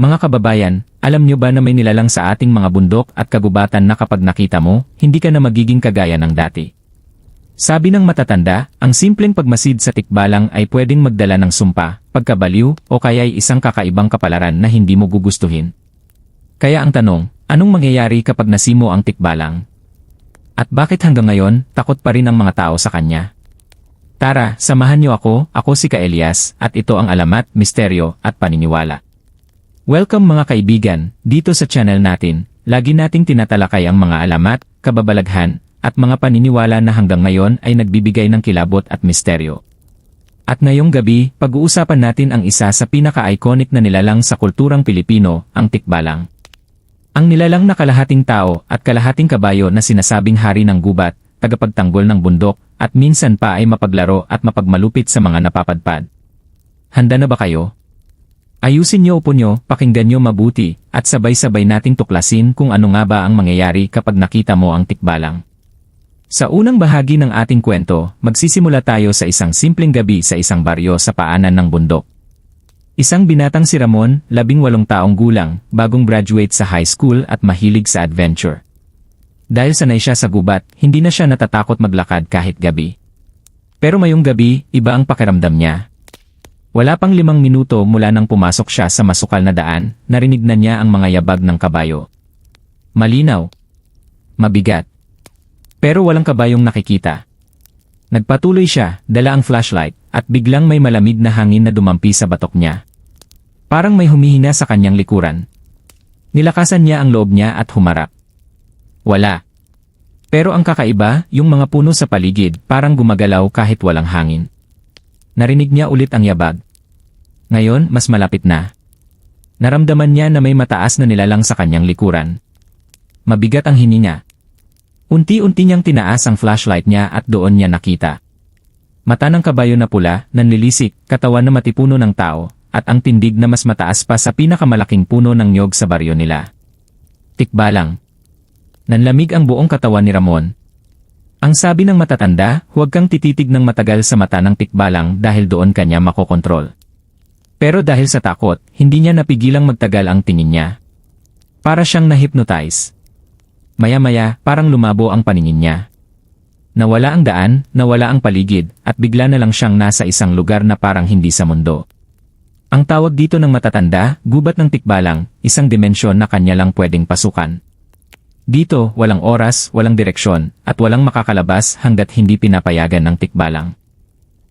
Mga kababayan, alam nyo ba na may nilalang sa ating mga bundok at kagubatan na kapag nakita mo, hindi ka na magiging kagaya ng dati? Sabi ng matatanda, ang simpleng pagmasid sa tikbalang ay pwedeng magdala ng sumpa, pagkabaliw, o kaya ay isang kakaibang kapalaran na hindi mo gugustuhin. Kaya ang tanong, anong mangyayari kapag nasimo ang tikbalang? At bakit hanggang ngayon, takot pa rin ang mga tao sa kanya? Tara, samahan niyo ako, ako si Ka Elias, at ito ang alamat, misteryo, at paniniwala. Welcome mga kaibigan, dito sa channel natin, lagi nating tinatalakay ang mga alamat, kababalaghan, at mga paniniwala na hanggang ngayon ay nagbibigay ng kilabot at misteryo. At ngayong gabi, pag-uusapan natin ang isa sa pinaka-iconic na nilalang sa kulturang Pilipino, ang tikbalang. Ang nilalang na kalahating tao at kalahating kabayo na sinasabing hari ng gubat, tagapagtanggol ng bundok, at minsan pa ay mapaglaro at mapagmalupit sa mga napapadpad. Handa na ba kayo? Ayusin niyo upo niyo, pakinggan niyo mabuti, at sabay-sabay nating tuklasin kung ano nga ba ang mangyayari kapag nakita mo ang tikbalang. Sa unang bahagi ng ating kwento, magsisimula tayo sa isang simpleng gabi sa isang baryo sa paanan ng bundok. Isang binatang si Ramon, labing walong taong gulang, bagong graduate sa high school at mahilig sa adventure. Dahil sanay siya sa gubat, hindi na siya natatakot maglakad kahit gabi. Pero mayong gabi, iba ang pakiramdam niya. Wala pang limang minuto mula nang pumasok siya sa masukal na daan, narinig na niya ang mga yabag ng kabayo. Malinaw. Mabigat. Pero walang kabayong nakikita. Nagpatuloy siya, dala ang flashlight, at biglang may malamig na hangin na dumampi sa batok niya. Parang may humihina sa kanyang likuran. Nilakasan niya ang loob niya at humarap. Wala. Pero ang kakaiba, yung mga puno sa paligid parang gumagalaw kahit walang hangin. Narinig niya ulit ang yabag. Ngayon, mas malapit na. Naramdaman niya na may mataas na nilalang sa kanyang likuran. Mabigat ang hininga. Unti-unti niyang tinaas ang flashlight niya at doon niya nakita. Mata ng kabayo na pula, nanlilisik, katawan na matipuno ng tao, at ang tindig na mas mataas pa sa pinakamalaking puno ng nyog sa baryo nila. Tikbalang. Nanlamig ang buong katawan ni Ramon. Ang sabi ng matatanda, huwag kang tititig ng matagal sa mata ng tikbalang dahil doon kanya makokontrol. Pero dahil sa takot, hindi niya napigilang magtagal ang tingin niya. Para siyang na-hypnotize. Maya-maya, parang lumabo ang paningin niya. Nawala ang daan, nawala ang paligid, at bigla na lang siyang nasa isang lugar na parang hindi sa mundo. Ang tawag dito ng matatanda, gubat ng tikbalang, isang dimensyon na kanya lang pwedeng pasukan. Dito, walang oras, walang direksyon, at walang makakalabas hanggat hindi pinapayagan ng tikbalang.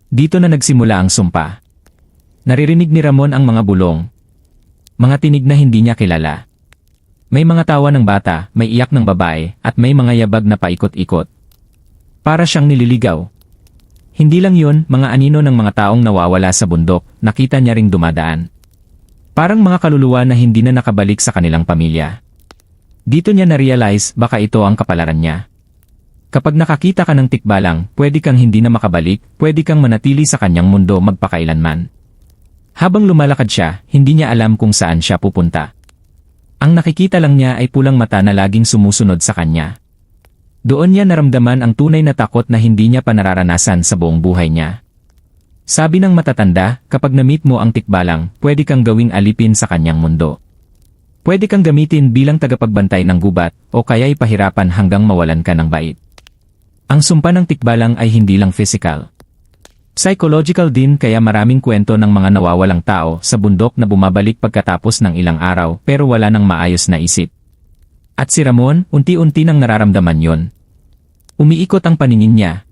Dito na nagsimula ang sumpa. Naririnig ni Ramon ang mga bulong. Mga tinig na hindi niya kilala. May mga tawa ng bata, may iyak ng babae, at may mga yabag na paikot-ikot. Para siyang nililigaw. Hindi lang yun, mga anino ng mga taong nawawala sa bundok, nakita niya ring dumadaan. Parang mga kaluluwa na hindi na nakabalik sa kanilang pamilya. Dito niya na-realize baka ito ang kapalaran niya. Kapag nakakita ka ng tikbalang, pwede kang hindi na makabalik, pwede kang manatili sa kanyang mundo magpakailanman. Habang lumalakad siya, hindi niya alam kung saan siya pupunta. Ang nakikita lang niya ay pulang mata na laging sumusunod sa kanya. Doon niya naramdaman ang tunay na takot na hindi niya pa nararanasan sa buong buhay niya. Sabi ng matatanda, kapag na-meet mo ang tikbalang, pwede kang gawing alipin sa kanyang mundo. Pwede kang gamitin bilang tagapagbantay ng gubat o kaya'y pahirapan hanggang mawalan ka ng bait. Ang sumpa ng tikbalang ay hindi lang physical. Psychological din kaya maraming kwento ng mga nawawalang tao sa bundok na bumabalik pagkatapos ng ilang araw pero wala nang maayos na isip. At si Ramon, unti-unti nang nararamdaman yon. Umiikot ang paningin niya.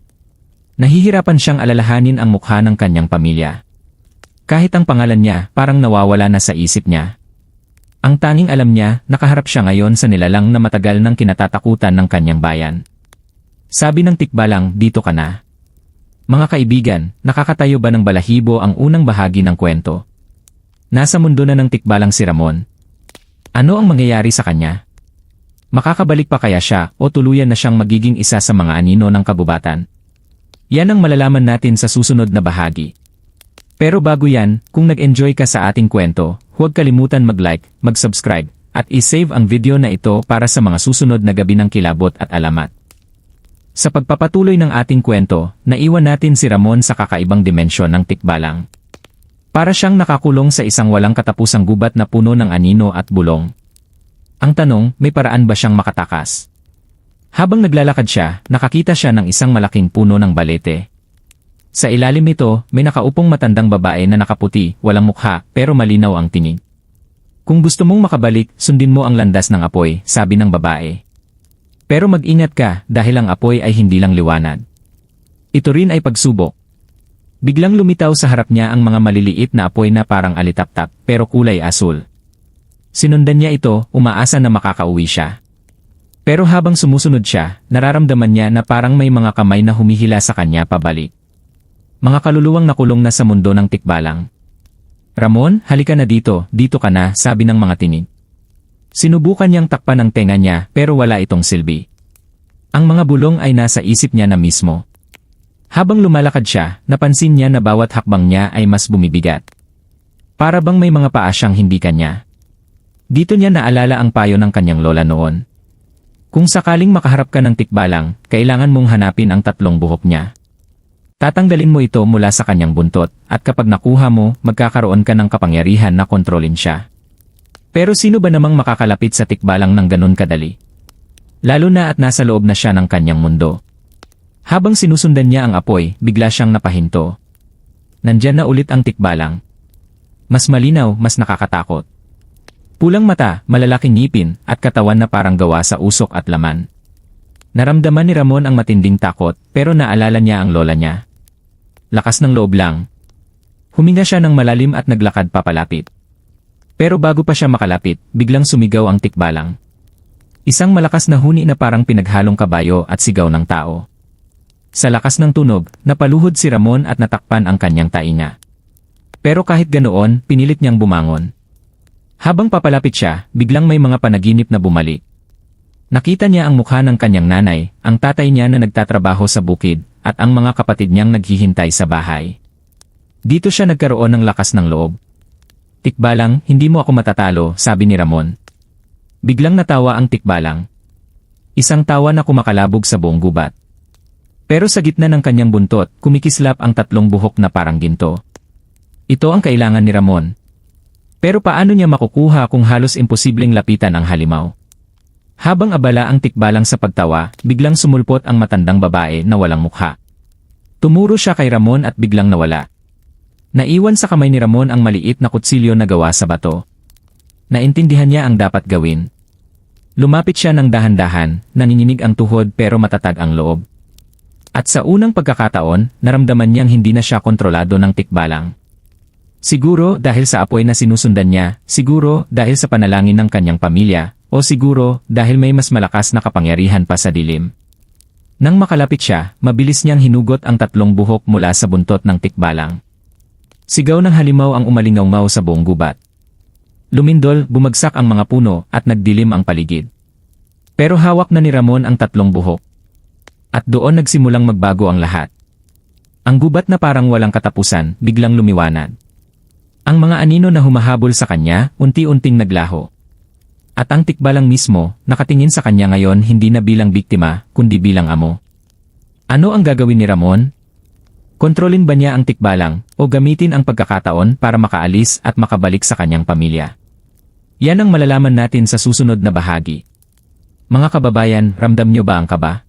Nahihirapan siyang alalahanin ang mukha ng kanyang pamilya. Kahit ang pangalan niya, parang nawawala na sa isip niya. Ang tanging alam niya, nakaharap siya ngayon sa nilalang na matagal ng kinatatakutan ng kanyang bayan. Sabi ng tikbalang, dito ka na. Mga kaibigan, nakakatayo ba ng balahibo ang unang bahagi ng kwento? Nasa mundo na ng tikbalang si Ramon. Ano ang mangyayari sa kanya? Makakabalik pa kaya siya o tuluyan na siyang magiging isa sa mga anino ng kabubatan? Yan ang malalaman natin sa susunod na bahagi. Pero bago yan, kung nag-enjoy ka sa ating kwento, huwag kalimutan mag-like, mag-subscribe, at i-save ang video na ito para sa mga susunod na gabi ng kilabot at alamat. Sa pagpapatuloy ng ating kwento, naiwan natin si Ramon sa kakaibang dimensyon ng tikbalang. Para siyang nakakulong sa isang walang katapusang gubat na puno ng anino at bulong. Ang tanong, may paraan ba siyang makatakas? Habang naglalakad siya, nakakita siya ng isang malaking puno ng balete. Sa ilalim nito, may nakaupong matandang babae na nakaputi, walang mukha, pero malinaw ang tinig. Kung gusto mong makabalik, sundin mo ang landas ng apoy, sabi ng babae. Pero mag-ingat ka dahil ang apoy ay hindi lang liwanag. Ito rin ay pagsubok. Biglang lumitaw sa harap niya ang mga maliliit na apoy na parang alitaptap pero kulay asul. Sinundan niya ito, umaasa na makakauwi siya. Pero habang sumusunod siya, nararamdaman niya na parang may mga kamay na humihila sa kanya pabalik. Mga kaluluwang nakulong na sa mundo ng tikbalang. Ramon, halika na dito, dito ka na, sabi ng mga tinig. Sinubukan niyang takpan ang tenga niya pero wala itong silbi. Ang mga bulong ay nasa isip niya na mismo. Habang lumalakad siya, napansin niya na bawat hakbang niya ay mas bumibigat. Para bang may mga paa siyang hindi kanya. Dito niya naalala ang payo ng kanyang lola noon. Kung sakaling makaharap ka ng tikbalang, kailangan mong hanapin ang tatlong buhok niya. Tatanggalin mo ito mula sa kanyang buntot, at kapag nakuha mo, magkakaroon ka ng kapangyarihan na kontrolin siya. Pero sino ba namang makakalapit sa tikbalang ng ganun kadali? Lalo na at nasa loob na siya ng kanyang mundo. Habang sinusundan niya ang apoy, bigla siyang napahinto. Nandyan na ulit ang tikbalang. Mas malinaw, mas nakakatakot. Pulang mata, malalaking ngipin, at katawan na parang gawa sa usok at laman. Naramdaman ni Ramon ang matinding takot, pero naalala niya ang lola niya. Lakas ng loob lang. Huminga siya ng malalim at naglakad papalapit. Pero bago pa siya makalapit, biglang sumigaw ang tikbalang. Isang malakas na huni na parang pinaghalong kabayo at sigaw ng tao. Sa lakas ng tunog, napaluhod si Ramon at natakpan ang kanyang tainga. Pero kahit ganoon, pinilit niyang bumangon. Habang papalapit siya, biglang may mga panaginip na bumalik. Nakita niya ang mukha ng kanyang nanay, ang tatay niya na nagtatrabaho sa bukid, at ang mga kapatid niyang naghihintay sa bahay. Dito siya nagkaroon ng lakas ng loob. Tikbalang, hindi mo ako matatalo, sabi ni Ramon. Biglang natawa ang tikbalang. Isang tawa na kumakalabog sa buong gubat. Pero sa gitna ng kanyang buntot, kumikislap ang tatlong buhok na parang ginto. Ito ang kailangan ni Ramon. Pero paano niya makukuha kung halos imposibleng lapitan ang halimaw? Habang abala ang tikbalang sa pagtawa, biglang sumulpot ang matandang babae na walang mukha. Tumuro siya kay Ramon at biglang nawala. Naiwan sa kamay ni Ramon ang maliit na kutsilyo na gawa sa bato. Naintindihan niya ang dapat gawin. Lumapit siya ng dahan-dahan, nanginginig ang tuhod pero matatag ang loob. At sa unang pagkakataon, naramdaman niyang hindi na siya kontrolado ng tikbalang. Siguro dahil sa apoy na sinusundan niya, siguro dahil sa panalangin ng kanyang pamilya, o siguro dahil may mas malakas na kapangyarihan pa sa dilim. Nang makalapit siya, mabilis niyang hinugot ang tatlong buhok mula sa buntot ng tikbalang. Sigaw ng halimaw ang umalingaw sa buong gubat. Lumindol, bumagsak ang mga puno at nagdilim ang paligid. Pero hawak na ni Ramon ang tatlong buhok. At doon nagsimulang magbago ang lahat. Ang gubat na parang walang katapusan, biglang lumiwanag. Ang mga anino na humahabol sa kanya, unti-unting naglaho. At ang tikbalang mismo, nakatingin sa kanya ngayon hindi na bilang biktima, kundi bilang amo. Ano ang gagawin ni Ramon? Kontrolin ba niya ang tikbalang, o gamitin ang pagkakataon para makaalis at makabalik sa kanyang pamilya? Yan ang malalaman natin sa susunod na bahagi. Mga kababayan, ramdam niyo ba ang kaba?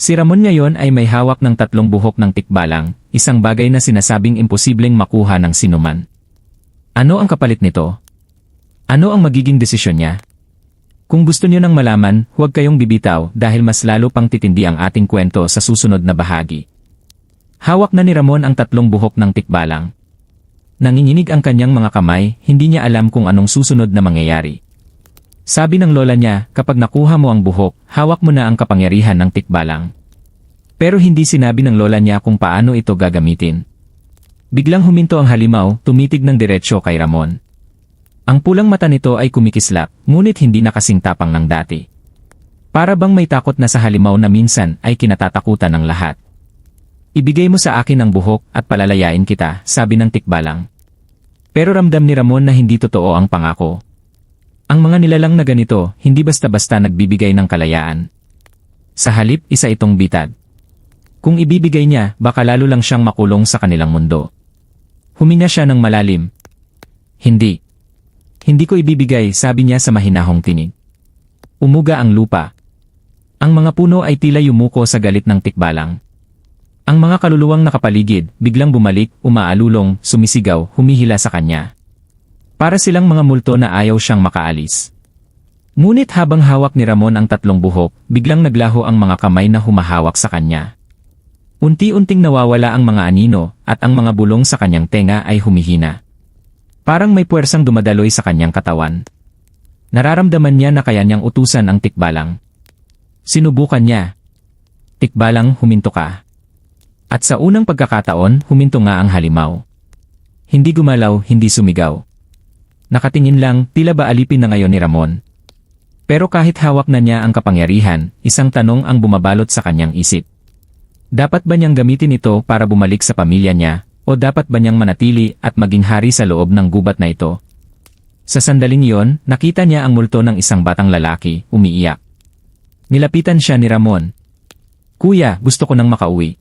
Si Ramon ngayon ay may hawak ng tatlong buhok ng tikbalang, isang bagay na sinasabing imposibleng makuha ng sinuman. Ano ang kapalit nito? Ano ang magiging desisyon niya? Kung gusto niyo nang malaman, huwag kayong bibitaw dahil mas lalo pang titindi ang ating kwento sa susunod na bahagi. Hawak na ni Ramon ang tatlong buhok ng tikbalang. Nanginginig ang kanyang mga kamay, hindi niya alam kung anong susunod na mangyayari. Sabi ng lola niya, kapag nakuha mo ang buhok, hawak mo na ang kapangyarihan ng tikbalang. Pero hindi sinabi ng lola niya kung paano ito gagamitin. Biglang huminto ang halimaw, tumitig ng diretsyo kay Ramon. Ang pulang mata nito ay kumikislap, ngunit hindi nakasing tapang ng dati. Para bang may takot na sa halimaw na minsan ay kinatatakutan ng lahat. Ibigay mo sa akin ang buhok at palalayain kita, sabi ng tikbalang. Pero ramdam ni Ramon na hindi totoo ang pangako. Ang mga nilalang na ganito, hindi basta-basta nagbibigay ng kalayaan. Sa halip, isa itong bitad. Kung ibibigay niya, baka lalo lang siyang makulong sa kanilang mundo. Huminga siya ng malalim. Hindi. Hindi ko ibibigay, sabi niya sa mahinahong tinig. Umuga ang lupa. Ang mga puno ay tila yumuko sa galit ng tikbalang. Ang mga kaluluwang nakapaligid, biglang bumalik, umaalulong, sumisigaw, humihila sa kanya. Para silang mga multo na ayaw siyang makaalis. Ngunit habang hawak ni Ramon ang tatlong buhok, biglang naglaho ang mga kamay na humahawak sa kanya. Unti-unting nawawala ang mga anino at ang mga bulong sa kanyang tenga ay humihina. Parang may puwersang dumadaloy sa kanyang katawan. Nararamdaman niya na kaya niyang utusan ang tikbalang. Sinubukan niya. Tikbalang huminto ka. At sa unang pagkakataon, huminto nga ang halimaw. Hindi gumalaw, hindi sumigaw. Nakatingin lang, tila ba alipin na ngayon ni Ramon. Pero kahit hawak na niya ang kapangyarihan, isang tanong ang bumabalot sa kanyang isip. Dapat ba niyang gamitin ito para bumalik sa pamilya niya, o dapat ba niyang manatili at maging hari sa loob ng gubat na ito? Sa sandaling iyon, nakita niya ang multo ng isang batang lalaki, umiiyak. Nilapitan siya ni Ramon. Kuya, gusto ko nang makauwi.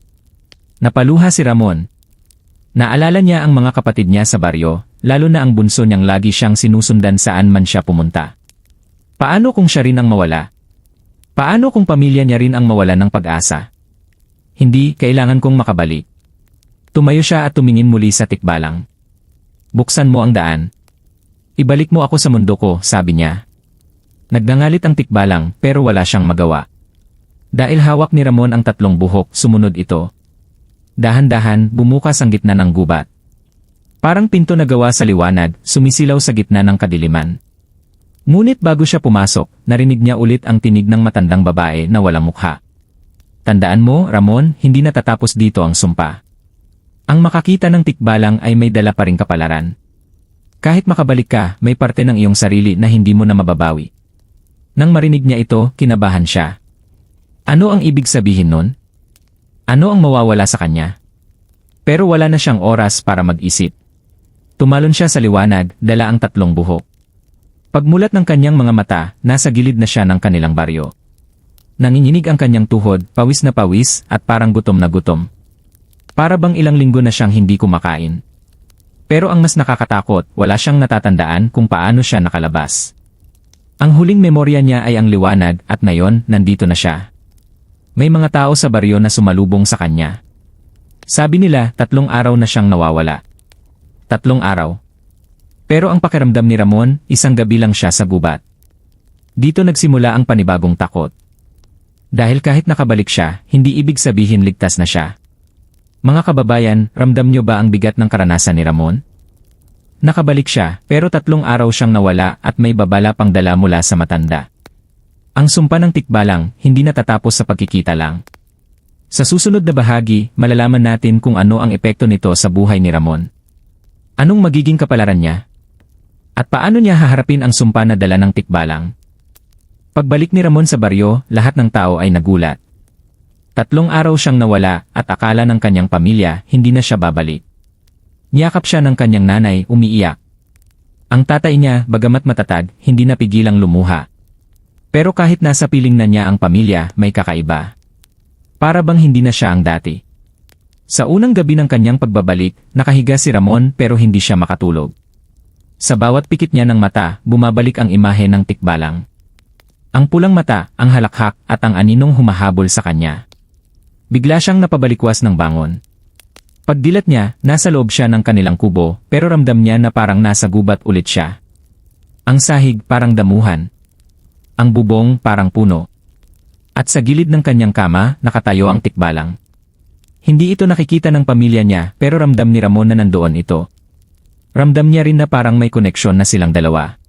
Napaluha si Ramon. Naalala niya ang mga kapatid niya sa baryo, lalo na ang bunso niyang lagi siyang sinusundan saan man siya pumunta. Paano kung siya rin ang mawala? Paano kung pamilya niya rin ang mawala ng pag-asa? Hindi, kailangan kong makabalik. Tumayo siya at tumingin muli sa tikbalang. Buksan mo ang daan. Ibalik mo ako sa mundo ko, sabi niya. Nagdangalit ang tikbalang pero wala siyang magawa. Dahil hawak ni Ramon ang tatlong buhok, sumunod ito. Dahan-dahan, bumukas ang gitna ng gubat. Parang pinto na gawa sa liwanag, sumisilaw sa gitna ng kadiliman. Ngunit bago siya pumasok, narinig niya ulit ang tinig ng matandang babae na walang mukha. Tandaan mo, Ramon, hindi natatapos dito ang sumpa. Ang makakita ng tikbalang ay may dala pa ring kapalaran. Kahit makabalik ka, may parte ng iyong sarili na hindi mo na mababawi. Nang marinig niya ito, kinabahan siya. Ano ang ibig sabihin nun? Ano ang mawawala sa kanya? Pero wala na siyang oras para mag-isip. Tumalon siya sa liwanag, dala ang tatlong buhok. Pagmulat ng kanyang mga mata, nasa gilid na siya ng kanilang baryo. Nanginginig ang kanyang tuhod, pawis na pawis, at parang gutom na gutom. Para bang ilang linggo na siyang hindi kumakain. Pero ang mas nakakatakot, wala siyang natatandaan kung paano siya nakalabas. Ang huling memorya niya ay ang liwanag at ngayon, nandito na siya. May mga tao sa baryo na sumalubong sa kanya. Sabi nila, tatlong araw na siyang nawawala. Tatlong araw. Pero ang pakiramdam ni Ramon, isang gabi lang siya sa gubat. Dito nagsimula ang panibagong takot. Dahil kahit nakabalik siya, hindi ibig sabihin ligtas na siya. Mga kababayan, ramdam niyo ba ang bigat ng karanasan ni Ramon? Nakabalik siya, pero tatlong araw siyang nawala at may babala pang dala mula sa matanda. Ang sumpa ng tikbalang, hindi natatapos sa pagkikita lang. Sa susunod na bahagi, malalaman natin kung ano ang epekto nito sa buhay ni Ramon. Anong magiging kapalaran niya? At paano niya haharapin ang sumpa na dala ng tikbalang? Pagbalik ni Ramon sa baryo, lahat ng tao ay nagulat. Tatlong araw siyang nawala at akala ng kanyang pamilya hindi na siya babalik. Niyakap siya ng kanyang nanay, umiiyak. Ang tatay niya, bagamat matatag, hindi napigilang lumuha. Pero kahit nasa piling na niya ang pamilya, may kakaiba. Para bang hindi na siya ang dati. Sa unang gabi ng kanyang pagbabalik, nakahiga si Ramon pero hindi siya makatulog. Sa bawat pikit niya ng mata, bumabalik ang imahe ng tikbalang. Ang pulang mata, ang halakhak at ang aninong humahabol sa kanya. Bigla siyang napabalikwas ng bangon. Pagdilat niya, nasa loob siya ng kanilang kubo pero ramdam niya na parang nasa gubat ulit siya. Ang sahig parang damuhan, ang bubong parang puno. At sa gilid ng kanyang kama, nakatayo ang tikbalang. Hindi ito nakikita ng pamilya niya pero ramdam ni Ramon na nandoon ito. Ramdam niya rin na parang may koneksyon na silang dalawa.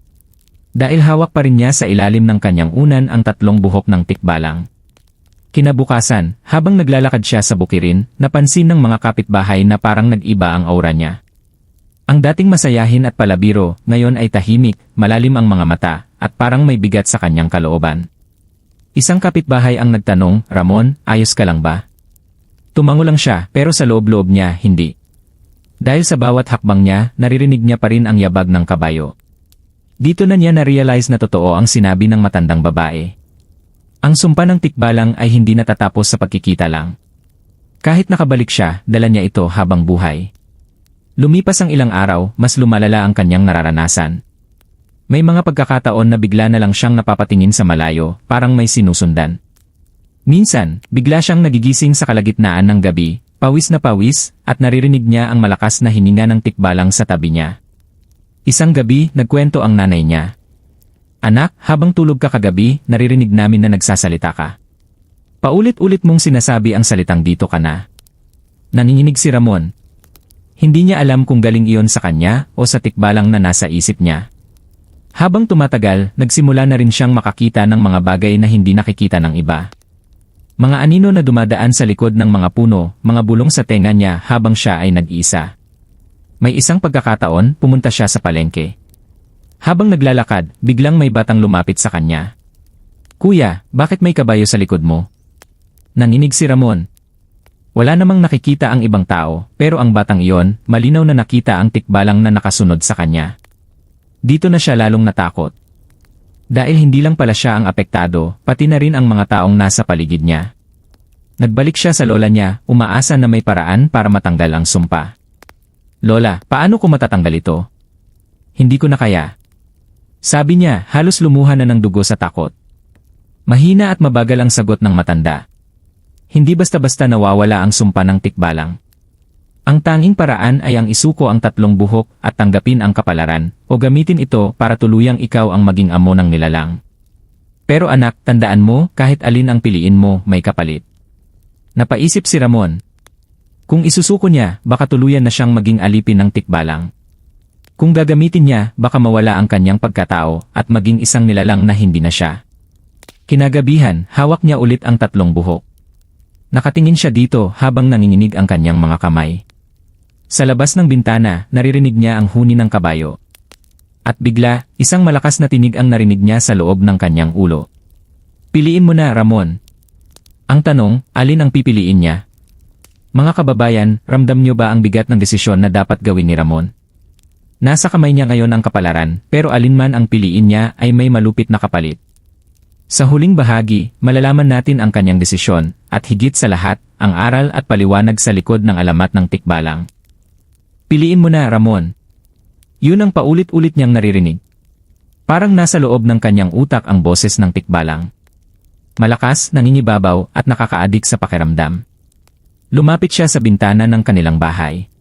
Dahil hawak pa rin niya sa ilalim ng kanyang unan ang tatlong buhok ng tikbalang. Kinabukasan, habang naglalakad siya sa bukirin, napansin ng mga kapitbahay na parang nag-iba ang aura niya. Ang dating masayahin at palabiro, ngayon ay tahimik, malalim ang mga mata, at parang may bigat sa kanyang kalooban. Isang kapitbahay ang nagtanong, Ramon, ayos ka lang ba? Tumango lang siya, pero sa loob-loob niya, hindi. Dahil sa bawat hakbang niya, naririnig niya pa rin ang yabag ng kabayo. Dito na niya na-realize na totoo ang sinabi ng matandang babae. Ang sumpa ng tikbalang ay hindi natatapos sa pagkikita lang. Kahit nakabalik siya, dala niya ito habang buhay. Lumipas ang ilang araw, mas lumalala ang kanyang nararanasan. May mga pagkakataon na bigla na lang siyang napapatingin sa malayo, parang may sinusundan. Minsan, bigla siyang nagigising sa kalagitnaan ng gabi, pawis na pawis, at naririnig niya ang malakas na hininga ng tikbalang sa tabi niya. Isang gabi, nagkwento ang nanay niya. Anak, habang tulog ka kagabi, naririnig namin na nagsasalita ka. Paulit-ulit mong sinasabi ang salitang dito ka na. Nanginginig si Ramon, hindi niya alam kung galing iyon sa kanya o sa tikbalang na nasa isip niya. Habang tumatagal, nagsimula na rin siyang makakita ng mga bagay na hindi nakikita ng iba. Mga anino na dumadaan sa likod ng mga puno, mga bulong sa tenga niya habang siya ay nag-iisa. May isang pagkakataon, pumunta siya sa palengke. Habang naglalakad, biglang may batang lumapit sa kanya. Kuya, bakit may kabayo sa likod mo? Nanginig si Ramon, wala namang nakikita ang ibang tao, pero ang batang iyon, malinaw na nakita ang tikbalang na nakasunod sa kanya. Dito na siya lalong natakot. Dahil hindi lang pala siya ang apektado, pati na rin ang mga taong nasa paligid niya. Nagbalik siya sa lola niya, umaasa na may paraan para matanggal ang sumpa. Lola, paano ko matatanggal ito? Hindi ko na kaya. Sabi niya, halos lumuha na ng dugo sa takot. Mahina at mabagal ang sagot ng matanda. Hindi basta-basta nawawala ang sumpa ng tikbalang. Ang tanging paraan ay ang isuko ang tatlong buhok at tanggapin ang kapalaran, o gamitin ito para tuluyang ikaw ang maging amo ng nilalang. Pero anak, tandaan mo, kahit alin ang piliin mo, may kapalit. Napaisip si Ramon. Kung isusuko niya, baka tuluyan na siyang maging alipin ng tikbalang. Kung gagamitin niya, baka mawala ang kanyang pagkatao at maging isang nilalang na hindi na siya. Kinagabihan, hawak niya ulit ang tatlong buhok. Nakatingin siya dito habang nanginginig ang kanyang mga kamay. Sa labas ng bintana, naririnig niya ang huni ng kabayo. At bigla, isang malakas na tinig ang narinig niya sa loob ng kanyang ulo. Piliin mo na, Ramon. Ang tanong, alin ang pipiliin niya? Mga kababayan, ramdam niyo ba ang bigat ng desisyon na dapat gawin ni Ramon? Nasa kamay niya ngayon ang kapalaran, pero alinman ang piliin niya ay may malupit na kapalit. Sa huling bahagi, malalaman natin ang kanyang desisyon, at higit sa lahat, ang aral at paliwanag sa likod ng alamat ng tikbalang. Piliin mo na, Ramon. Yun ang paulit-ulit niyang naririnig. Parang nasa loob ng kanyang utak ang boses ng tikbalang. Malakas, nangingibabaw at nakakaadik sa pakiramdam. Lumapit siya sa bintana ng kanilang bahay.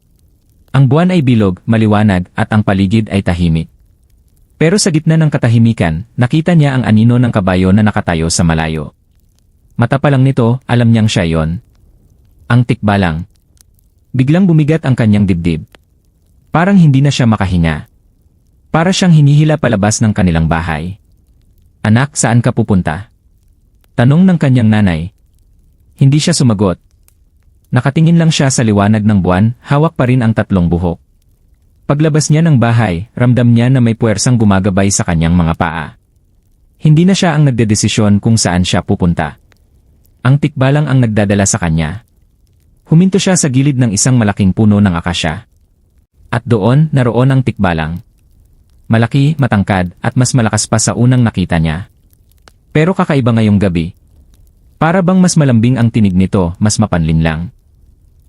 Ang buwan ay bilog, maliwanag at ang paligid ay tahimik. Pero sa gitna ng katahimikan, nakita niya ang anino ng kabayo na nakatayo sa malayo. Mata pa lang nito, alam niyang siya yon. Ang tikbalang. Biglang bumigat ang kanyang dibdib. Parang hindi na siya makahinga. Para siyang hinihila palabas ng kanilang bahay. Anak, saan ka pupunta? Tanong ng kanyang nanay. Hindi siya sumagot. Nakatingin lang siya sa liwanag ng buwan, hawak pa rin ang tatlong buhok. Paglabas niya ng bahay, ramdam niya na may puwersang gumagabay sa kanyang mga paa. Hindi na siya ang nagdedesisyon kung saan siya pupunta. Ang tikbalang ang nagdadala sa kanya. Huminto siya sa gilid ng isang malaking puno ng akasya. At doon, naroon ang tikbalang. Malaki, matangkad, at mas malakas pa sa unang nakita niya. Pero kakaiba ngayong gabi. Para bang mas malambing ang tinig nito, mas mapanlin lang.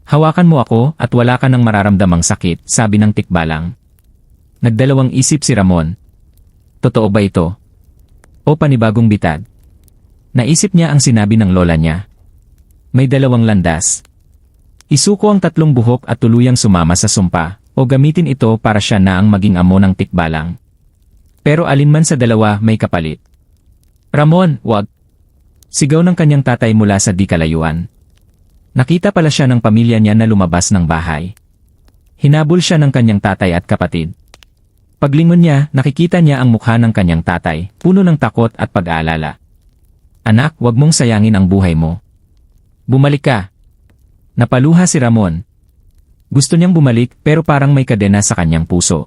Hawakan mo ako at wala ka ng mararamdamang sakit, sabi ng tikbalang. Nagdalawang isip si Ramon. Totoo ba ito? O panibagong bitad? Naisip niya ang sinabi ng lola niya. May dalawang landas. Isuko ang tatlong buhok at tuluyang sumama sa sumpa, o gamitin ito para siya na ang maging amo ng tikbalang. Pero alinman sa dalawa may kapalit. Ramon, wag! Sigaw ng kanyang tatay mula sa di kalayuan. Nakita pala siya ng pamilya niya na lumabas ng bahay. Hinabol siya ng kanyang tatay at kapatid. Paglingon niya, nakikita niya ang mukha ng kanyang tatay, puno ng takot at pag-aalala. Anak, wag mong sayangin ang buhay mo. Bumalik ka. Napaluha si Ramon. Gusto niyang bumalik pero parang may kadena sa kanyang puso.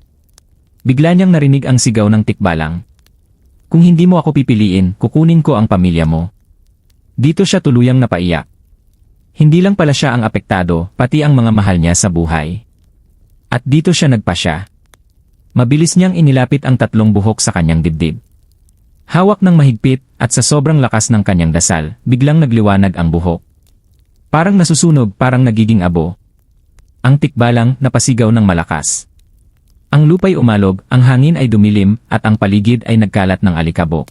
Bigla niyang narinig ang sigaw ng tikbalang. Kung hindi mo ako pipiliin, kukunin ko ang pamilya mo. Dito siya tuluyang napaiyak. Hindi lang pala siya ang apektado, pati ang mga mahal niya sa buhay. At dito siya nagpasya. Mabilis niyang inilapit ang tatlong buhok sa kanyang dibdib. Hawak ng mahigpit at sa sobrang lakas ng kanyang dasal, biglang nagliwanag ang buhok. Parang nasusunog, parang nagiging abo. Ang tikbalang napasigaw ng malakas. Ang lupay umalog, ang hangin ay dumilim, at ang paligid ay nagkalat ng alikabok.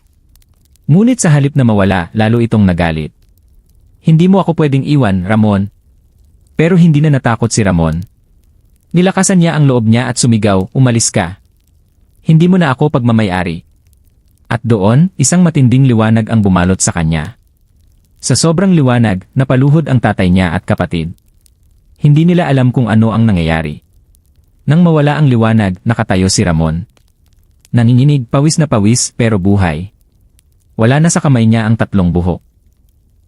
Ngunit sa halip na mawala, lalo itong nagalit. Hindi mo ako pwedeng iwan, Ramon. Pero hindi na natakot si Ramon. Nilakasan niya ang loob niya at sumigaw, umalis ka. Hindi mo na ako pagmamayari. At doon, isang matinding liwanag ang bumalot sa kanya. Sa sobrang liwanag, napaluhod ang tatay niya at kapatid. Hindi nila alam kung ano ang nangyayari. Nang mawala ang liwanag, nakatayo si Ramon. Nanginginig, pawis na pawis, pero buhay. Wala na sa kamay niya ang tatlong buhok.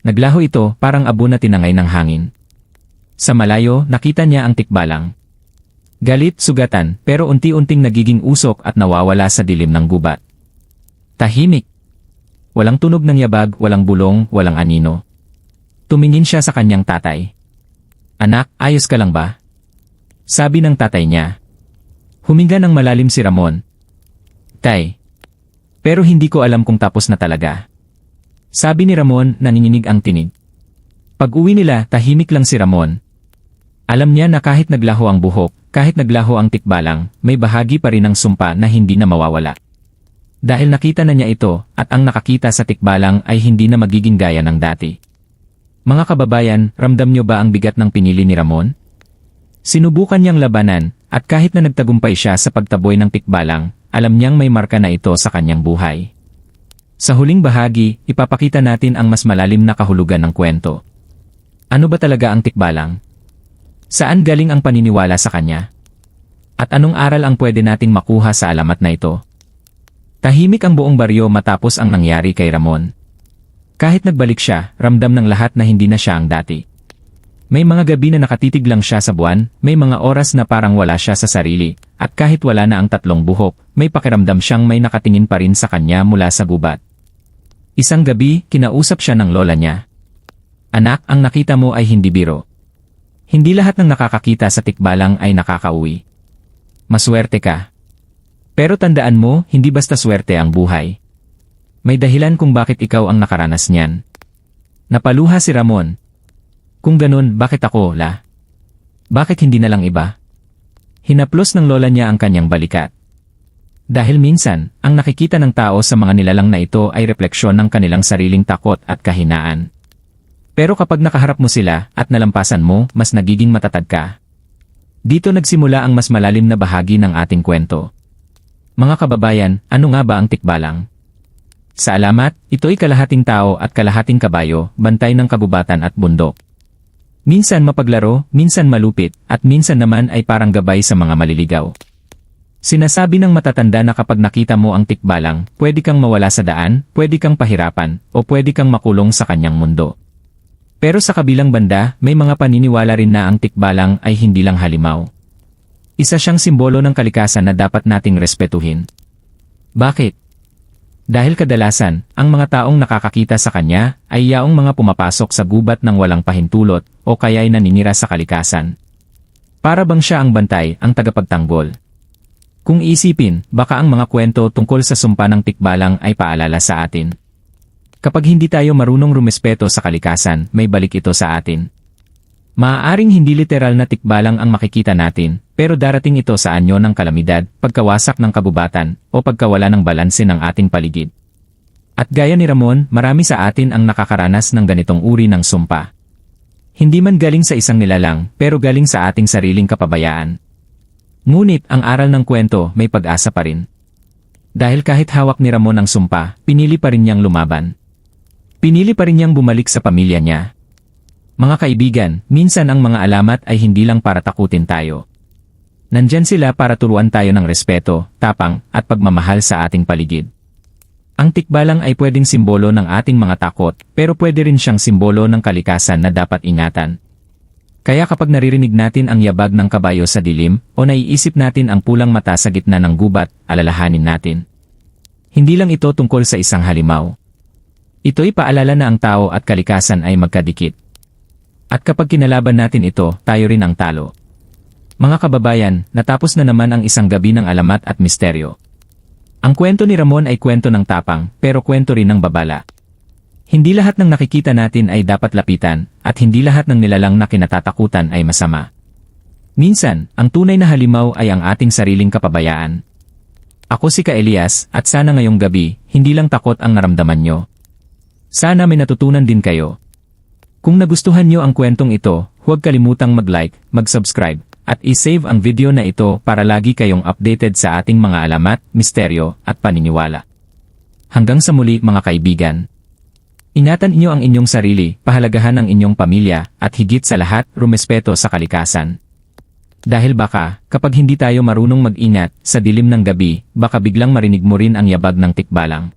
Naglaho ito parang abo na tinangay ng hangin. Sa malayo, nakita niya ang tikbalang. Galit, sugatan, pero unti-unting nagiging usok at nawawala sa dilim ng gubat. Tahimik. Walang tunog ng yabag, walang bulong, walang anino. Tumingin siya sa kanyang tatay. Anak, ayos ka lang ba? Sabi ng tatay niya. Huminga ng malalim si Ramon. Tay. Pero hindi ko alam kung tapos na talaga. Sabi ni Ramon, nanginginig ang tinig. Pag uwi nila, tahimik lang si Ramon. Alam niya na kahit naglaho ang buhok, kahit naglaho ang tikbalang, may bahagi pa rin ng sumpa na hindi na mawawala. Dahil nakita na niya ito, at ang nakakita sa tikbalang ay hindi na magiging gaya ng dati. Mga kababayan, ramdam niyo ba ang bigat ng pinili ni Ramon? Sinubukan niyang labanan, at kahit na nagtagumpay siya sa pagtaboy ng tikbalang, alam niyang may marka na ito sa kanyang buhay. Sa huling bahagi, ipapakita natin ang mas malalim na kahulugan ng kwento. Ano ba talaga ang tikbalang? Saan galing ang paniniwala sa kanya? At anong aral ang pwede nating makuha sa alamat na ito? Tahimik ang buong baryo matapos ang nangyari kay Ramon. Kahit nagbalik siya, ramdam ng lahat na hindi na siya ang dati. May mga gabi na nakatitig lang siya sa buwan, may mga oras na parang wala siya sa sarili, at kahit wala na ang tatlong buhok, may pakiramdam siyang may nakatingin pa rin sa kanya mula sa gubat. Isang gabi, kinausap siya ng lola niya. Anak, ang nakita mo ay hindi biro. Hindi lahat ng nakakakita sa tikbalang ay nakakauwi. Maswerte ka. Pero tandaan mo, hindi basta swerte ang buhay. May dahilan kung bakit ikaw ang nakaranas niyan. Napaluha si Ramon, kung ganun, bakit ako, la? Bakit hindi na lang iba? Hinaplos ng lola niya ang kanyang balikat. Dahil minsan, ang nakikita ng tao sa mga nilalang na ito ay refleksyon ng kanilang sariling takot at kahinaan. Pero kapag nakaharap mo sila at nalampasan mo, mas nagiging matatag ka. Dito nagsimula ang mas malalim na bahagi ng ating kwento. Mga kababayan, ano nga ba ang tikbalang? Sa alamat, ito'y kalahating tao at kalahating kabayo, bantay ng kabubatan at bundok. Minsan mapaglaro, minsan malupit, at minsan naman ay parang gabay sa mga maliligaw. Sinasabi ng matatanda na kapag nakita mo ang tikbalang, pwede kang mawala sa daan, pwede kang pahirapan, o pwede kang makulong sa kanyang mundo. Pero sa kabilang banda, may mga paniniwala rin na ang tikbalang ay hindi lang halimaw. Isa siyang simbolo ng kalikasan na dapat nating respetuhin. Bakit? Dahil kadalasan, ang mga taong nakakakita sa kanya ay yaong mga pumapasok sa gubat ng walang pahintulot o kaya'y naninira sa kalikasan. Para bang siya ang bantay, ang tagapagtanggol. Kung isipin, baka ang mga kwento tungkol sa sumpa ng tikbalang ay paalala sa atin. Kapag hindi tayo marunong rumespeto sa kalikasan, may balik ito sa atin. Maaaring hindi literal na tikbalang ang makikita natin, pero darating ito sa anyo ng kalamidad, pagkawasak ng kabubatan, o pagkawala ng balanse ng ating paligid. At gaya ni Ramon, marami sa atin ang nakakaranas ng ganitong uri ng sumpa. Hindi man galing sa isang nilalang, pero galing sa ating sariling kapabayaan. Ngunit ang aral ng kwento may pag-asa pa rin. Dahil kahit hawak ni Ramon ang sumpa, pinili pa rin niyang lumaban. Pinili pa rin niyang bumalik sa pamilya niya. Mga kaibigan, minsan ang mga alamat ay hindi lang para takutin tayo. Nandyan sila para turuan tayo ng respeto, tapang, at pagmamahal sa ating paligid. Ang tikbalang ay pwedeng simbolo ng ating mga takot, pero pwede rin siyang simbolo ng kalikasan na dapat ingatan. Kaya kapag naririnig natin ang yabag ng kabayo sa dilim, o naiisip natin ang pulang mata sa gitna ng gubat, alalahanin natin. Hindi lang ito tungkol sa isang halimaw. Ito'y paalala na ang tao at kalikasan ay magkadikit. At kapag kinalaban natin ito, tayo rin ang talo. Mga kababayan, natapos na naman ang isang gabi ng alamat at misteryo. Ang kwento ni Ramon ay kwento ng tapang, pero kwento rin ng babala. Hindi lahat ng nakikita natin ay dapat lapitan, at hindi lahat ng nilalang na kinatatakutan ay masama. Minsan, ang tunay na halimaw ay ang ating sariling kapabayaan. Ako si Ka Elias at sana ngayong gabi, hindi lang takot ang naramdaman nyo. Sana may natutunan din kayo. Kung nagustuhan nyo ang kwentong ito, huwag kalimutang mag-like, mag-subscribe, at i-save ang video na ito para lagi kayong updated sa ating mga alamat, misteryo, at paniniwala. Hanggang sa muli mga kaibigan. Ingatan inyo ang inyong sarili, pahalagahan ang inyong pamilya, at higit sa lahat, rumespeto sa kalikasan. Dahil baka, kapag hindi tayo marunong mag-ingat, sa dilim ng gabi, baka biglang marinig mo rin ang yabag ng tikbalang.